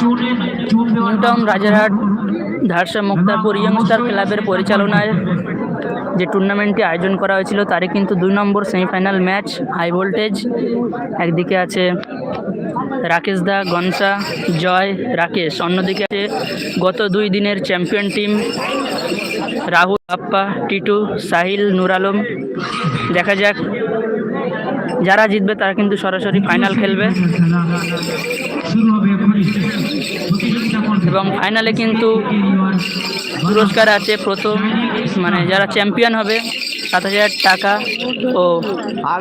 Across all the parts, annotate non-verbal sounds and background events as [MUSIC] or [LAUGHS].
New Town Rajarhat Dharsa Muktarpur youngster ক্লাবের পরিচালনায় যে টুর্নামেন্টটি আয়োজন করা হয়েছিল, তারই কিন্তু দুই নম্বর সেমিফাইনাল ম্যাচ হাই ভোল্টেজ একদিকে আছে রাকেশ দা, গনসা, জয়, রাকেশ। অন্যদিকে আছে গত দুই দিনের চ্যাম্পিয়ন টিম রাহুল আপ্পা, টিটু, সাহিল, নুর আলম। দেখা যাক, যারা জিতবে তারা কিন্তু সরাসরি ফাইনাল খেলবে। এবং ফাইনালে কিন্তু পুরস্কার আছে প্রথম। মানে যারা চ্যাম্পিয়ন হবে, সাত হাজার টাকা ও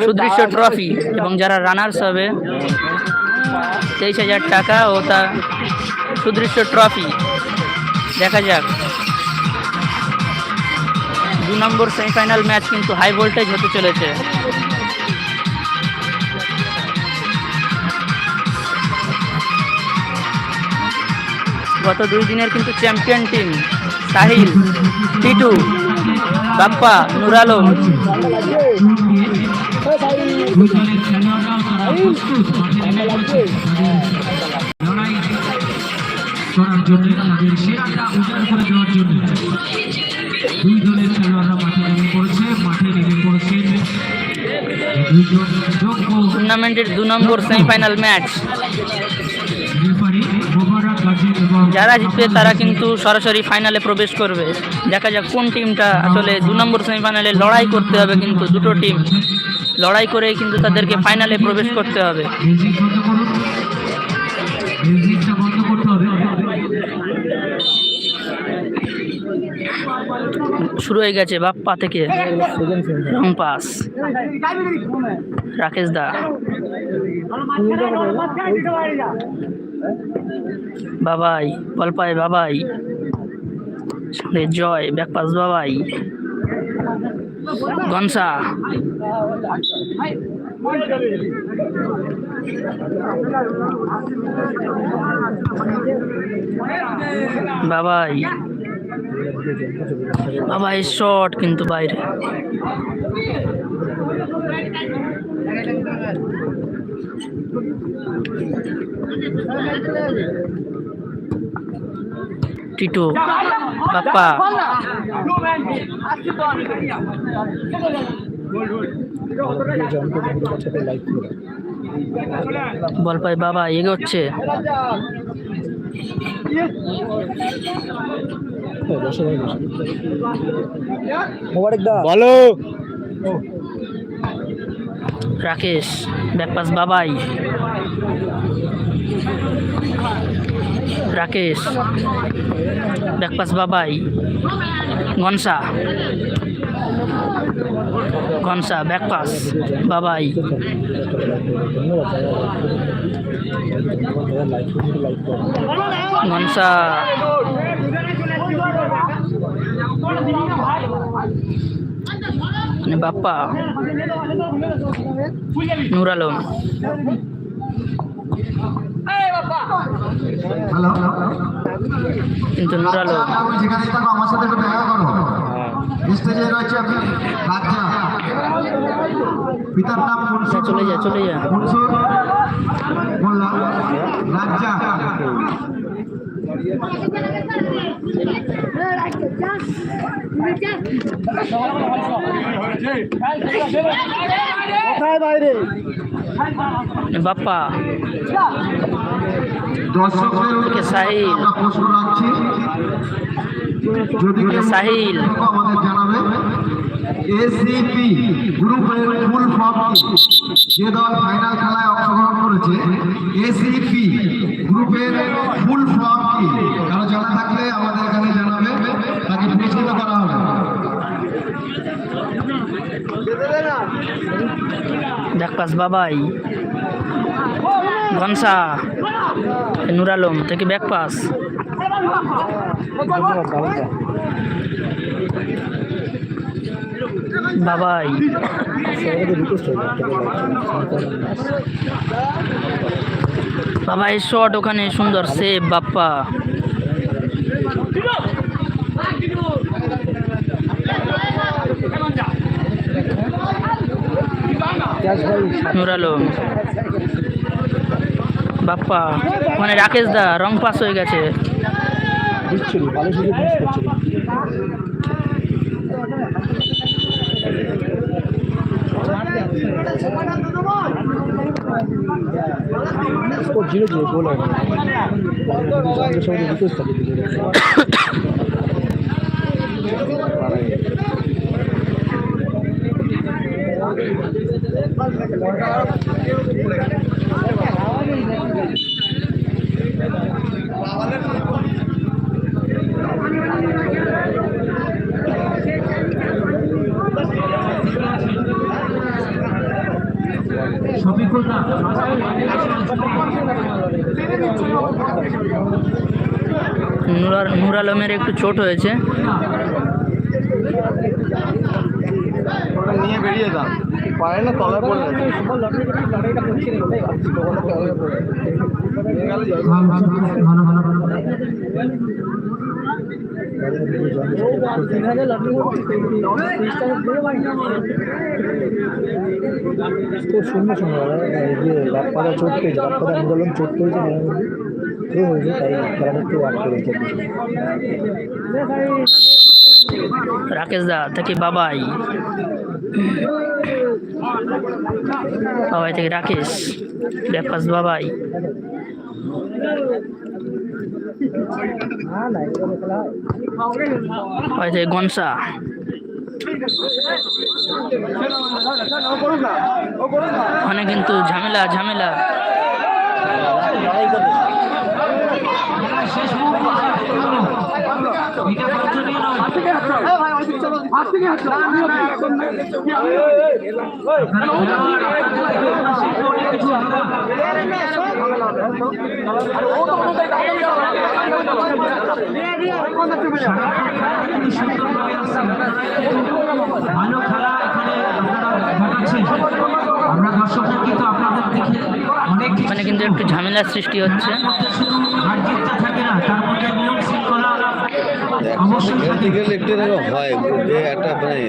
সুদৃশ্য ট্রফি এবং যারা রানার্স হবে, তেইশ হাজার টাকা ও তা সুদৃশ্য ট্রফি দেখা যাক। দু নম্বর সেমিফাইনাল ম্যাচ কিন্তু হাই ভোল্টেজ হতে চলেছে। গত দুই দিনের কিন্তু চ্যাম্পিয়ন টিম সাহিল, টিটু, বাপ্পা, নুর আলম। করার জন্য তাদের সেরাটা করে দেওয়ার জন্য দুই দলের খেলোয়াড়রা মাঠে নেমে পড়েছে মাঠে নেমে টুর্নামেন্টের দু নম্বর সেমিফাইনাল ম্যাচ যারা জিতবে তারা কিন্তু সরাসরি ফাইনালে প্রবেশ করবে। দেখা যাক কোন টিমটা আসলে দু নম্বর সেমিফাইনালে লড়াই করতে হবে কিন্তু দুটো টিম লড়াই করেই কিন্তু তাদেরকে ফাইনালে প্রবেশ করতে হবে। শুরু হয়ে গেছে বাপ্পা থেকে পাস। রাকেশ দা। বাবাই বলপায় বাবাই সঙ্গে জয় ব্যাকপাস বাবাই গনসা। বাবাই বাবাই শট কিন্তু বাইরে। টিটু বাপ্পা। বল পাই বাবা এগোচ্ছে। বলো। রাকেশ। ব্যাকপাস বাবাই রাকেশ ব্যাকপাস বাবাই ঘনসা ঘনসা ব্যাকপাস বাবাই ঘনসা মানে বাপ্পা নুর আলম হ্যালো কিন্তু নুর আলম আমি যেখানেই থাকো আমার সাথে একটু দেখা করো স্টেজে রয়েছে আপনি রাজ্জা পিতার নাম মনসুর চলে যা চলে যা মনসুর মোল্লা রাজ্জা বাপ্পা। দর্শকদের সাহিল। প্রশ্ন রাখছি যদি সাহিল। আমাদের জানাবে এসিপি গ্রুপের ফুল ফর্ম যে দল ফাইনাল খেলায় অংশগ্রহণ করেছে এসিপি গ্রুপের ফুল ফর্ম কি? কারও জানা থাকলে আমাদের এখানে জানাবে তাকে পুরস্কৃত করা হবে ব্যাকপাস বাবাই। ঘনসা নুর আলম থেকে ব্যাকপাস বাবাই। বাবাই শট ওখানে সুন্দর সেভ বাপ্পা। নুর আলম বাপ্পা ওখানে রাকেশ দা, রং পাস হয়ে গেছে। জিরো জিরো গোল সঙ্গে রিকোয়েস্ট থাকে নুরার নূর আলমের একটু চোট হয়েছে। নিয়ে বেরিয়ে দাও পায়ে না তলায় পড়ে ভালো ভালো ভালো। ভালো তো শূন্য শূন্য যে বাপ্পাদা চোট পেয়েছে বাপ্পাদা আন্দোলন এ হয়েছে, তাই একটু আটকে রয়েছে রাকেশ দা, থেকে বাবাই। বাবাই থেকে রাকেশ, ব্যাপাস বাবাই। থেকে গনসা। ওখানে কিন্তু ঝামেলা ঝামেলা। শেষ এখানে কিন্তু কিছু কিন্তু একটু ঝামেলার সৃষ্টি হচ্ছে। থাকে না তার মধ্যে অবশ্যই গেলে একটু এরকম হয়, যে একটা মানে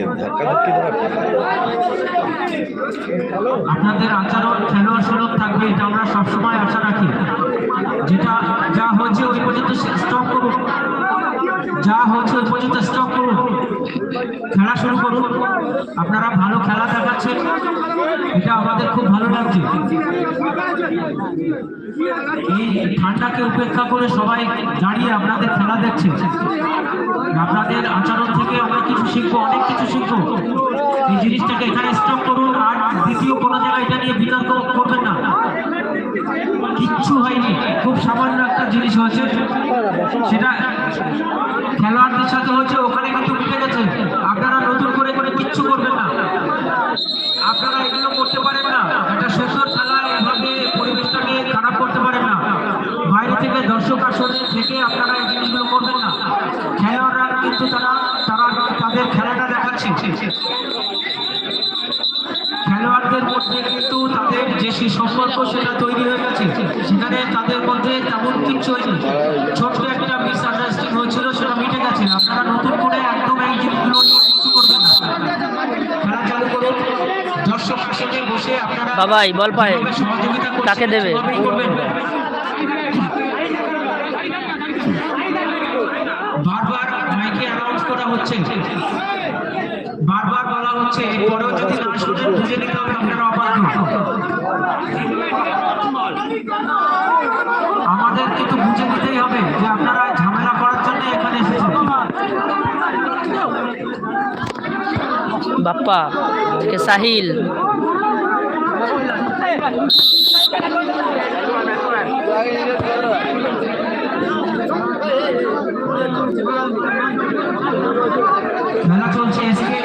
আপনাদের আচরণ, খেলোয়াড় সুলভ থাকবে, এটা আমরা সবসময় আশা রাখি। যেটা যা হচ্ছে ওই পর্যন্ত স্টক করুন। যা হচ্ছে ওই পর্যন্ত স্টক করুন। খেলা শুরু করুন। আপনারা ভালো খেলা দেখাচ্ছেন। এটা আমাদের খুব ভালো লাগছে। এই ঠান্ডাকে উপেক্ষা করে সবাই দাঁড়িয়ে আপনাদের খেলা দেখছে। আপনাদের আচরণ থেকে আমরা কিছু শিখব, অনেক কিছু শিখব। এই জিনিসটাকে এখানে স্টপ করুন। আর দ্বিতীয় কোনো জায়গায় এটা নিয়ে বিতর্ক করবেন না। কিচ্ছু হয়নি। খুব সামান্য একটা জিনিস হয়েছে। সেটা খেলোয়াড়দের সাথে হচ্ছে ওখানে কিন্তু মিটে গেছে। আপনারা নতুন করে করে কিচ্ছু করবেন না। আপনারা এগুলো করতে সেখানে তাদের মধ্যে তেমন কিচ্ছু হয়নি ছোট্ট একটা মিস আন্ডারস্ট্যান্ডিং হয়েছিল সেটা মিটে গেছে। আপনারা নতুন করে একদম এই জিনিসগুলো নিয়ে কিচ্ছু করবেন না। খেলা চালু করুন। দর্শক আসনে বসে আপনারা বাবাই বল পায়। সহযোগিতা করছেন, দেবে? বারবার মাইকে অ্যানাউন্স করা হচ্ছে। বারবার বলা হচ্ছে এরপরেও যদি না শোনেন বুঝে নিতে হবে আপনারা অবাধ্য আমাদের কিন্তু বুঝে নিতেই হবে যে আপনারা ঝামেলা করার জন্য এখানে এসেছেন বাপ্পা সাহিল খেলা চলছে SK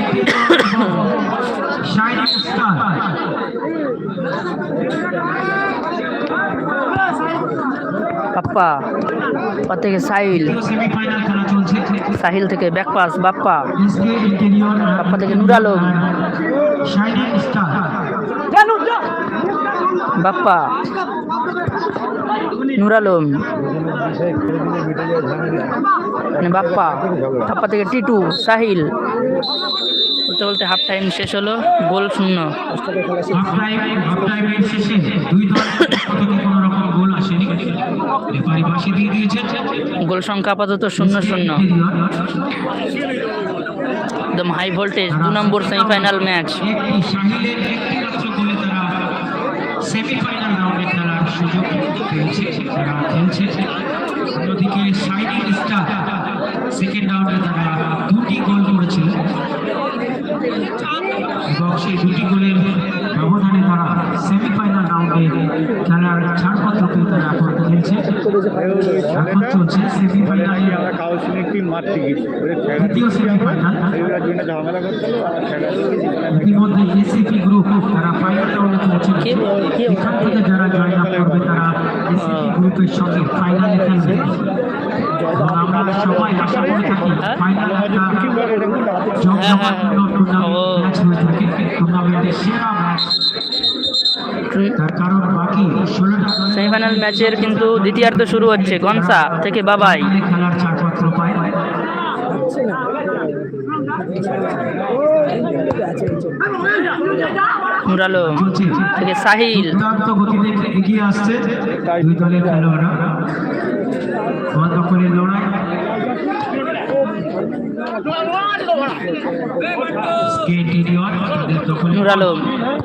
shining star Bappa Bappa থেকে সাহিল। সাহিল থেকে ব্যাকপাস বাপ্পা বাপ্পা থেকে নুর আলম বাপ্পা নুর আলম মানে বাপ্পা বাপ্পা থেকে টিটু, সাহিল। বলতে বলতে হাফ টাইম শেষ হলো, গোল শূন্য। গোল সংখ্যা আপাতত শূন্য শূন্য। একদম হাই ভোল্টেজ দু নম্বর সেমিফাইনাল ম্যাচ সেমিফাইনাল রাউন্ডে খেলার সুযোগ পেয়েছে খেলছে অন্যদিকে শাইনিং স্টার সেকেন্ড রাউন্ডে তারা দুটি গোল করেছিল এবং সেই দুটি গোলের ব্যবধানে তারা সেমিফাইনাল খেলার ছাড়পত্র তারা এখন খেলছে এখন চলছে সেমিফাইনালে দ্বিতীয় সেমিফাইনাল ইতিমধ্যে এসিপি গ্রুপ তারা ফাইনাল রাউন্ডে পৌঁছে কে বল- কে বল? এখান থেকে যারা জয়লাভ করবে তারা এসিপি গ্রুপের সঙ্গে ফাইনালে খেলবে। আমরা সবাই আশা করে থাকি হ্যাঁ? ফাইনালে একটা হ্যাঁ, হ্যাঁ, টুর্নামেন্ট ম্যাচ হয়ে থাকে। টুর্নামেন্টের সেরা ম্যাচ সেমিফাইনাল ম্যাচের কিন্তু দ্বিতীয়ার্ধ শুরু হচ্ছে গনসা থেকে বাবাই। খেলার ছাড়পত্র পায়। নুর আলম চলছে। থেকে সাহিল। গতিতে এগিয়ে আসছে দুই দলের খেলোয়াড়রা। বল দখলের লড়াই। স্কেট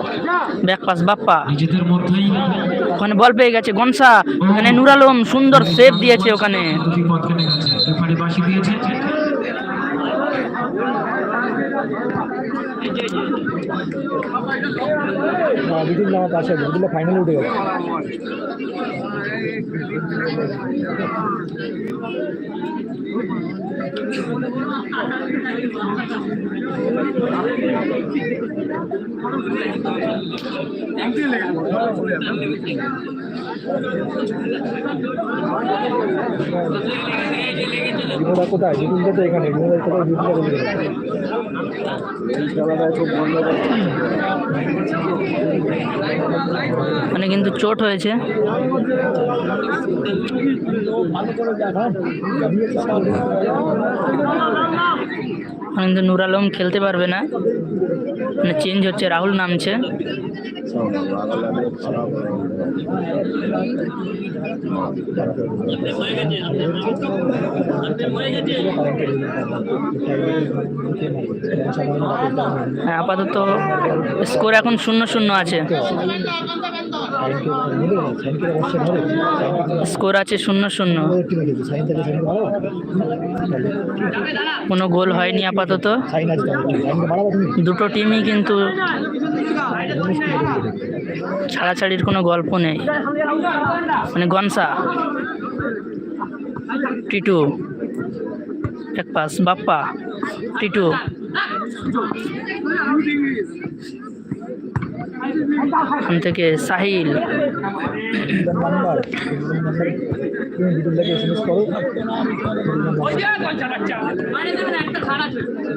ইডিয়ট তাদের দখলে নুর আলম ব্যাক পাস বাপ্পা। নিজেদের মধ্যেই ওখানে বল পেয়ে গেছে গনসা। ওখানে নুর আলম সুন্দর সেভ দিয়েছে ওখানে। ফাইনালে উঠে গেছে। এখানে কোথায় গেছে কিন্তু চোট হয়েছে। ওখানে কিন্তু নুর আলম খেলতে পারবে না। মানে চেঞ্জ হচ্ছে, রাহুল নামছে। হ্যাঁ আপাতত স্কোর এখন শূন্য শূন্য আছে। স্কোর আছে শূন্য শূন্য। কোনো গোল হয়নি আপাতত। তুমি দুটো টিমই কিন্তু ছাড়াছাড়ির কোনো গল্প নেই। মানে গনসা, টিটু, এক পাস, বাপ্পা, টিটু। ওখান থেকে সাহিল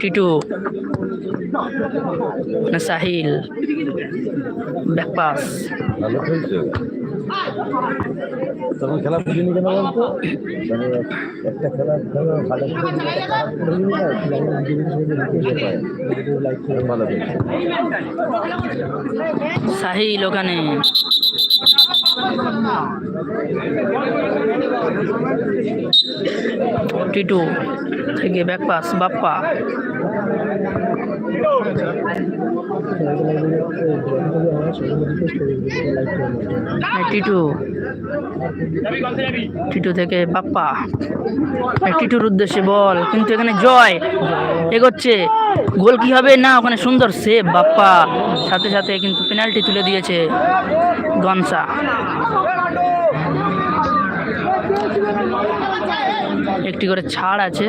টিটু সাহিল ব্যাক পাস ভালো খেলছে তখন খেলা বুঝিনি কেন বলতো? মানে একটা খেলা খেলা ভালো ভালো খেলছে সাহিল ওখানে টিটু থেকে ব্যাক পাস বাপ্পা টিটু টিটু থেকে বাপ্পা টিটুর উদ্দেশ্যে বল, কিন্তু এখানে জয় এগোচ্ছে। গোল কি হবে? না, ওখানে সুন্দর সেভ বাপ্পা সাথে সাথে কিন্তু পেনাল্টি তুলে দিয়েছে গনসা একটি করে ছাড় আছে।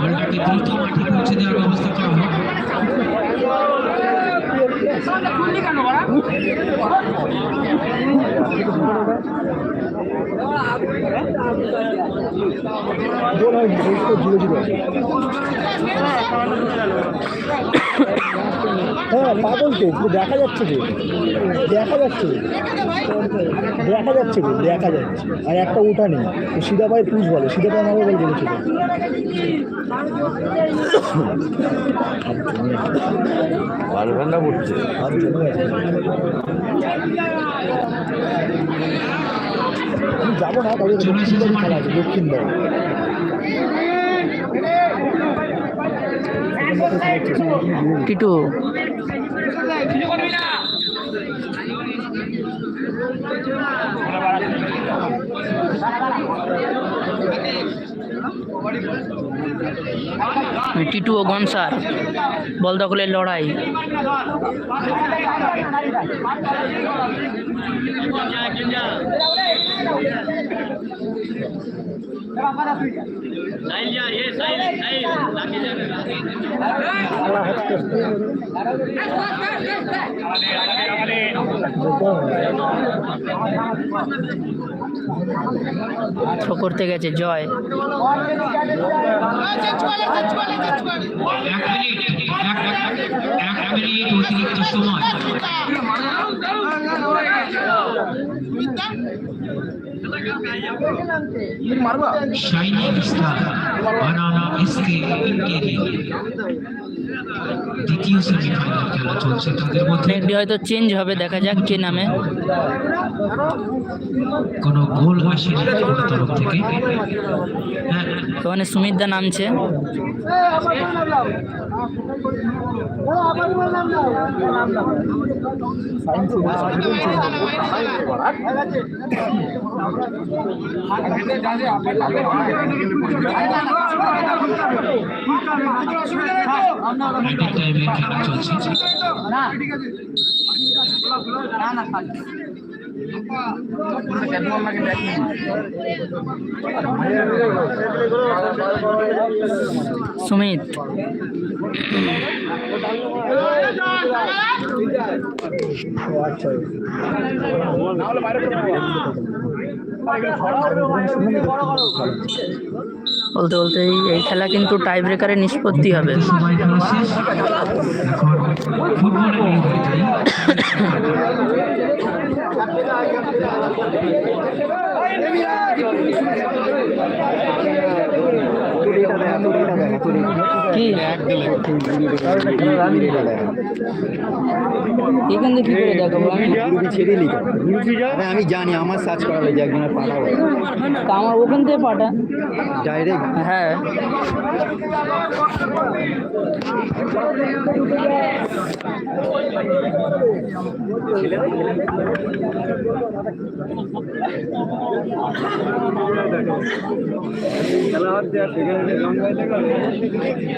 বলটাকে দ্রুত মাঠে পৌঁছে দেওয়ার ব্যবস্থা করা হোক গোল হয়নি স্কোর জিরো জিরো হ্যাঁ পাগল তো দেখা যাচ্ছে যে দেখা যাচ্ছে দেখা যাচ্ছে তো দেখা যাচ্ছে। আর একটা উঠা নেই। সিধা পায়ে পুষ বলে সিধা পায়ে মারবে বলে বলেছিল হাত জমে যাব না তবে দক্ষিণবাড়ি খেলা টিটু ও গনসার বল দখলের লড়াই থ্রো করতে গেছে জয়। এক মিনিট এক এক মিনিট অতিরিক্ত সময় shining star banana SK interior দ্বিতীয় সেমিফাইনাল খেলা চলছে। তাদের মধ্যে একটি হয়তো চেঞ্জ হবে দেখা যাক কে নামে। কোনো গোল আসেনি কোনো তরফ থেকে। হ্যাঁ। ওখানে সুমিতদা নামছে। অ্যাডেড টাইমের খেলা চলছে। সুমিত। বলতে বলতে এই- খেলা কিন্তু টাই ব্রেকারে নিষ্পত্তি হবে। কি? এখান থেকে কি করে দেখাবো আমি? ছেড়ে লিখা আমি জানি আমার সার্চ করা লাগে একজনের পাঠাবো তা আমার ওখান থেকে পাঠা? ডাইরেক্ট হ্যাঁ।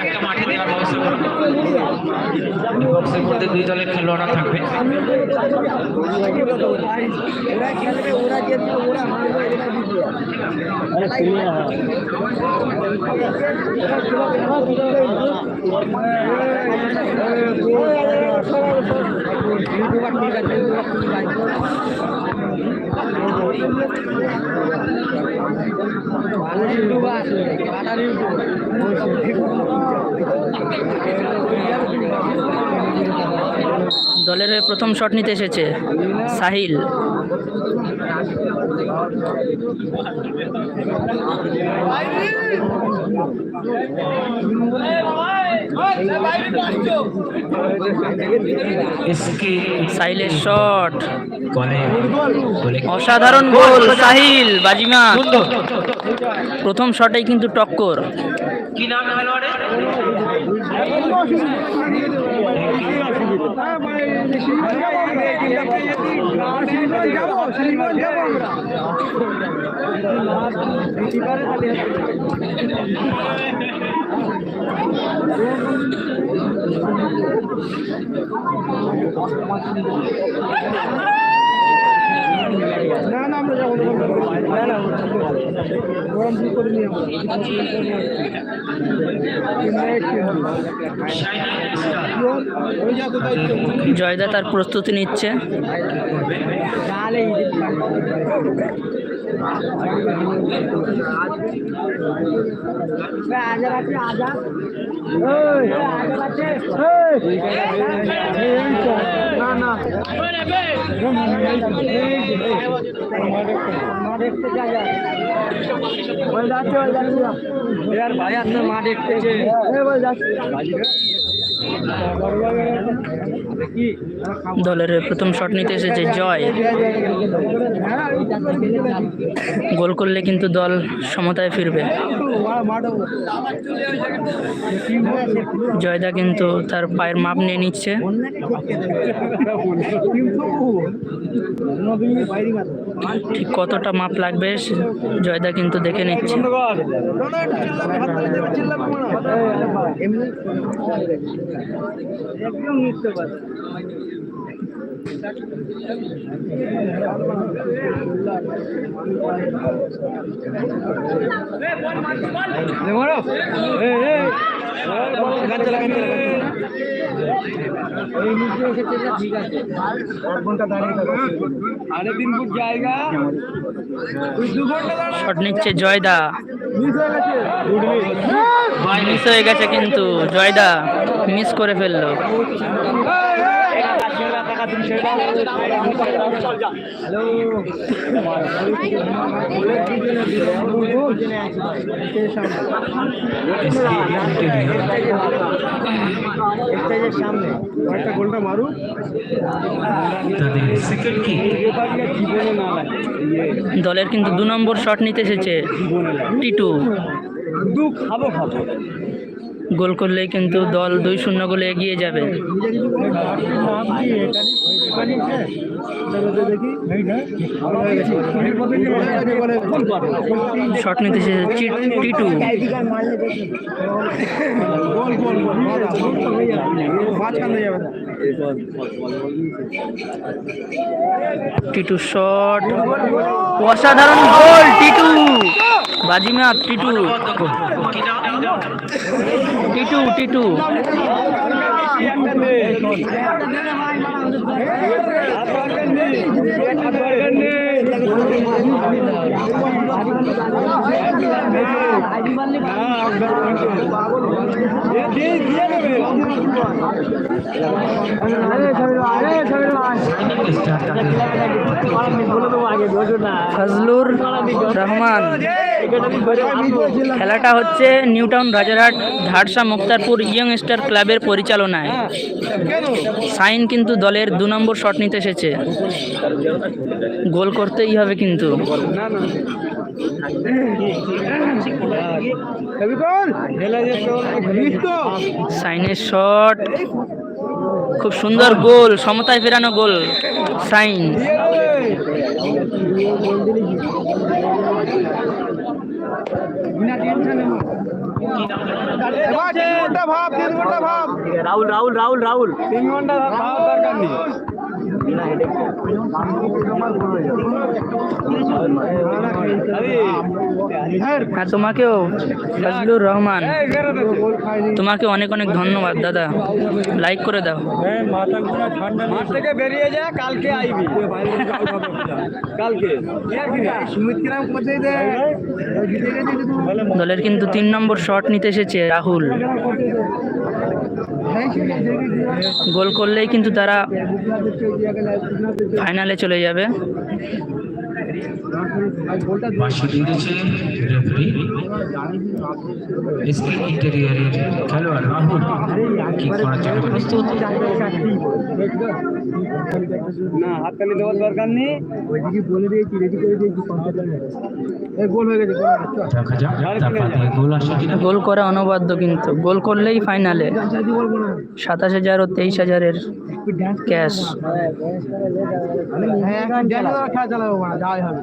একটা মাঠে দেওয়ার ব্যবস্থা করবে বক্সের থাকবে দলের প্রথম শট নিতে এসেছে সাহিল। সাহিলের শট অসাধারণ গোল সাহিল বাজিমা প্রথম শটেই কিন্তু টক্কর। কি নাম [LAUGHS] [LAUGHS] না না আমরা যাব না না। না গরম শুরু করে নিয়ে জয়দা তার প্রস্তুতি নিচ্ছে। যাচ্ছে ভাই আপনার মা দেখতেছে বল যাচ্ছে দলের প্রথম শট নিতে এসেছে জয়। গোল করলে কিন্তু দল সমতায় ফিরবে। জয়দা কিন্তু তার পায়ের মাপ নিয়ে নিচ্ছে। ঠিক কতটা মাপ লাগবে জয়দা কিন্তু দেখে নিচ্ছে। শট নিচ্ছে জয়দা। মিস হয়ে গেছে কিন্তু জয়দা মিস করে ফেলল। দলের কিন্তু দু নম্বর শট নিতে এসেছে টিটু। দু খাব খাব। গোল করলেই কিন্তু দল দুই শূন্য গোলে এগিয়ে যাবে। শট নিতে টিটু। টিটু শট। অসাধারণ গোল, টিটু। বাজিমাত, টিটু। টিটু টিটু। তাদের ফজলুর রহমান। খেলাটা হচ্ছে নিউটাউন রাজারহাট ঝাড়সা মুক্তারপুর ইয়ং স্টার ক্লাবের পরিচালনায়। সাইন কিন্তু দলের দু নম্বর শট নিতে এসেছে। গোল করতেই হবে কিন্তু। সাইনের শট। খুব সুন্দর গোল সমতায় ফেরানো গোল সাইন। রাহুল রাহুল রাহুল রাহুল। তিন ঘণ্টা ভাব দরকার নেই। হ্যাঁ তোমাকেও ফজলুর রহমান তোমাকে অনেক অনেক ধন্যবাদ দাদা। লাইক করে দাও। থেকে বেরিয়ে যা কালকে আইবি। কালকে। দলের কিন্তু তিন নম্বর শট নিতে এসেছে রাহুল। গোল করলেই কিন্তু তারা ফাইনালে চলে যাবে। খেলোয়াড়। রাহুল কি করার জন্য প্রস্তুত। না হাততালি দেওয়ার দরকার নেই। ওইদিকে বলে দিয়েছি রেডি করে দিয়েছি এই গোল হয়ে গেছে গোল দেখা যাক তার থেকে গোল আসে কিনা। গোল করা অনবাদ্য কিন্তু। গোল করলেই ফাইনালে। সাতাশ হাজার ও তেইশ হাজারের ক্যাশ। হ্যাঁ খেলা চালাবো না যাই হবে।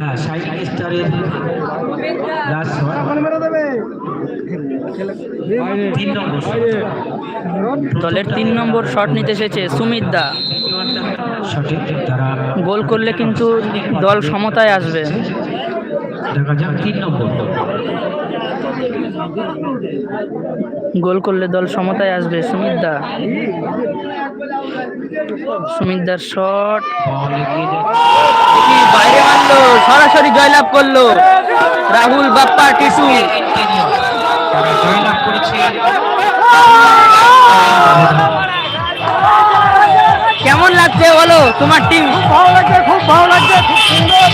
হ্যাঁ সাইড স্টারের লাস্ট তিন নম্বর দলের তিন নম্বর শট নিতে এসেছে সুমিত দা। গোল করলে কিন্তু দল সমতায় আসবে। দেখা যাক তিন নম্বর। গোল করলে দল সমতায় আসবে সুমিত দা সুমিত দার শট। বাইরে মারলো সরাসরি জয়লাভ করল। রাহুল বাপ্পা টিসু জয়লাভ করেছে কেমন লাগছে বলো তোমার টিম ভালো লাগছে খুব ভালো লাগছে খুব সুন্দর।